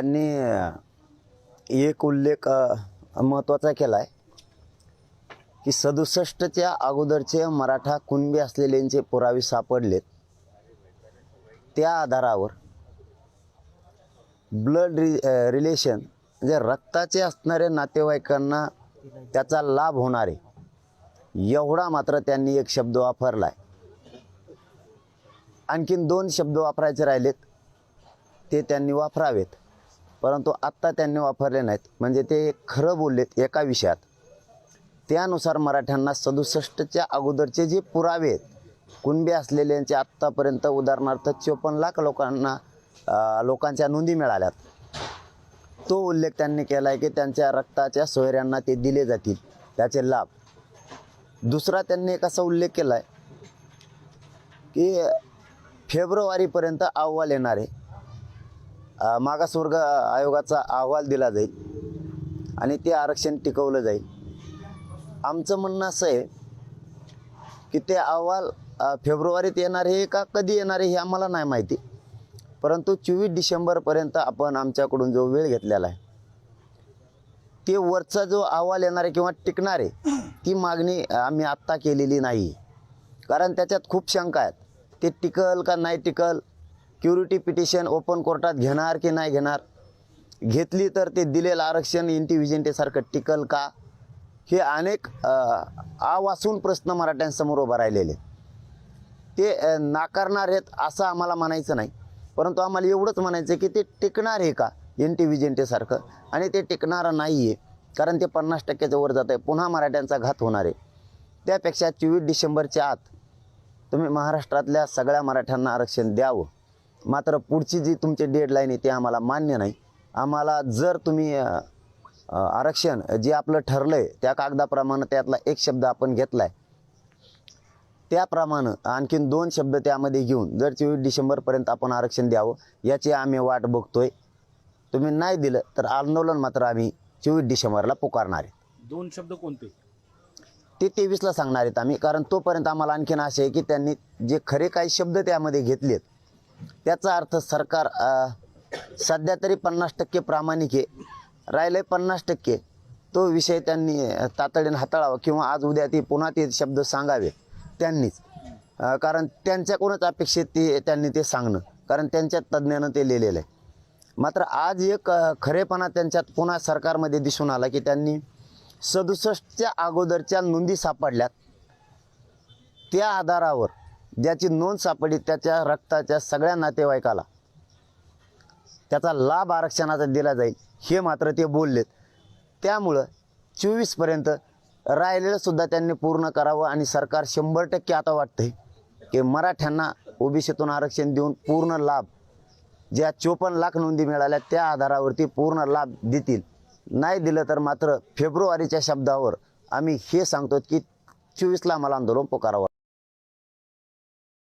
त्यांनी एक उल्लेख महत्त्वाचा केला आहे की सदुसष्टच्या अगोदरचे मराठा कुणबी असलेल्यांचे पुरावे सापडलेत. त्या आधारावर ब्लड रि रिलेशन म्हणजे रक्ताचे असणाऱ्या नातेवाईकांना त्याचा लाभ होणारे एवढा मात्र त्यांनी एक शब्द वापरला आहे आणखीन दोन शब्द वापरायचे राहिलेत ते त्यांनी वापरावेत. परंतु आत्ता त्यांनी वापरले नाहीत. म्हणजे ते खरं बोललेत एका विषयात. त्यानुसार मराठ्यांना सदुसष्टच्या अगोदरचे जे पुरावे आहेत कुणबी असलेल्यांचे आत्तापर्यंत उदाहरणार्थ चोपन्न लाख लोकांना लोकांच्या नोंदी मिळाल्यात. तो उल्लेख त्यांनी केला आहे की त्यांच्या रक्ताच्या सोयऱ्यांना ते दिले जातील त्याचे लाभ. दुसरा त्यांनी एक असा उल्लेख केला आहे की फेब्रुवारीपर्यंत अहवाल येणार. आहे मागासवर्ग आयोगाचा अहवाल दिला जाईल आणि ते आरक्षण टिकवलं जाईल. आमचं म्हणणं असं आहे की ते अहवाल फेब्रुवारीत येणार आहे का कधी येणार आहे हे आम्हाला नाही माहिती. परंतु चोवीस डिसेंबरपर्यंत आपण आमच्याकडून जो वेळ घेतलेला आहे ते वरचा जो अहवाल येणार आहे किंवा टिकणार आहे ती मागणी आम्ही आत्ता केलेली नाही. कारण त्याच्यात खूप शंका आहेत. ते टिकल का नाही टिकल क्युरिटी पिटिशन ओपन कोर्टात घेणार की नाही घेणार? घेतली तर ते दिलेलं आरक्षण इंटिव्हिजेंटेसारखं टिकल का? हे अनेक आवासून प्रश्न मराठ्यांसमोर उभा राहिलेले. ते नाकारणार आहेत असं आम्हाला म्हणायचं नाही. परंतु आम्हाला एवढंच म्हणायचं आहे की ते टिकणार आहे का इंटिव्हिजेंटेसारखं आणि ते टिकणारं नाही आहे कारण ते पन्नास टक्क्याच्या वर जात आहे पुन्हा मराठ्यांचा घात होणार आहे. त्यापेक्षा चोवीस डिसेंबरच्या आत तुम्ही महाराष्ट्रातल्या सगळ्या मराठ्यांना आरक्षण द्यावं. मात्र पुढची जी तुमची डेडलाईन आहे ते आम्हाला मान्य नाही. आम्हाला जर तुम्ही आरक्षण जे आपलं ठरलं आहे त्या कागदाप्रमाणे त्यातला एक शब्द आपण घेतला आहे त्याप्रमाणे आणखीन दोन शब्द त्यामध्ये घेऊन जर चोवीस डिसेंबरपर्यंत आपण आरक्षण द्यावं याची आम्ही वाट बघतोय. तुम्ही नाही दिलं तर आंदोलन मात्र आम्ही चोवीस डिसेंबरला पुकारणार आहे. दोन शब्द कोणते? ते तेवीसला सांगणार आहेत आम्ही कारण तोपर्यंत आम्हाला आणखीन असे आहे की त्यांनी जे खरे काही शब्द त्यामध्ये घेतलेत त्याचा अर्थ सरकार सध्या तरी पन्नास टक्के प्रामाणिक आहे. राहिले पन्नास टक्के. तो विषय त्यांनी तातडीनं तातडीने हाताळावा किंवा आज उद्या ते पुन्हा ते शब्द सांगावे त्यांनीच. कारण त्यांच्याकडूनच अपेक्षित ते त्यांनी ते सांगणं. कारण त्यांच्या तज्ज्ञानं ते लिहिलेलं आहे. मात्र आज एक खरेपणा त्यांच्यात पुन्हा सरकारमध्ये दिसून आला की त्यांनी सदुसष्टच्या अगोदरच्या नोंदी सापडल्यात. त्या आधारावर ज्याची नोंद सापडली त्याच्या रक्ताच्या सगळ्या नातेवाईकाला. त्याचा लाभ आरक्षणाचा दिला जाईल हे मात्र ते बोललेत. त्यामुळं चोवीसपर्यंत राहिलेलंसुद्धा त्यांनी पूर्ण करावं आणि सरकार शंभर टक्के आता वाटतंय की मराठ्यांना ओबीसीतून आरक्षण देऊन पूर्ण लाभ ज्या चोपन्न लाख नोंदी मिळाल्या त्या आधारावरती पूर्ण लाभ देतील. नाही दिलं तर मात्र फेब्रुवारीच्या शब्दावर आम्ही हे सांगतो की चोवीसला आम्हाला आंदोलन पुकारावं.